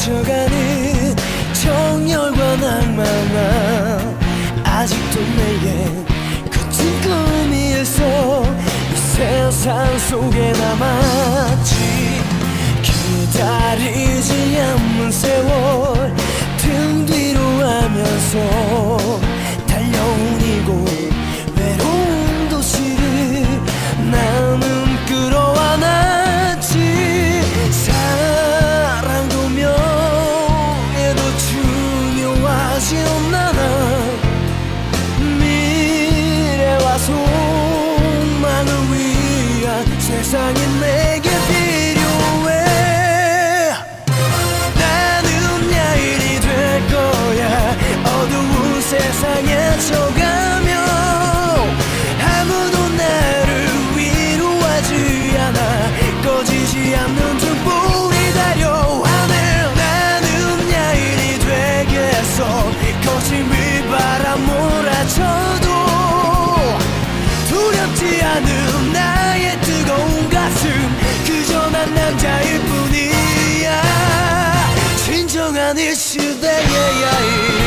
스쳐가는 정열과 낭만아 아직도 내겐 거친 꿈이었어 이 세상 속에 남았지. 기다리지 않는 세월 등 뒤로 하면서 미래와 소망을 위한 세상이 쳐도 두렵지 않은 나의 뜨거운 가슴 그저 난 남자일 뿐이야. 진정한 이 시대의 야인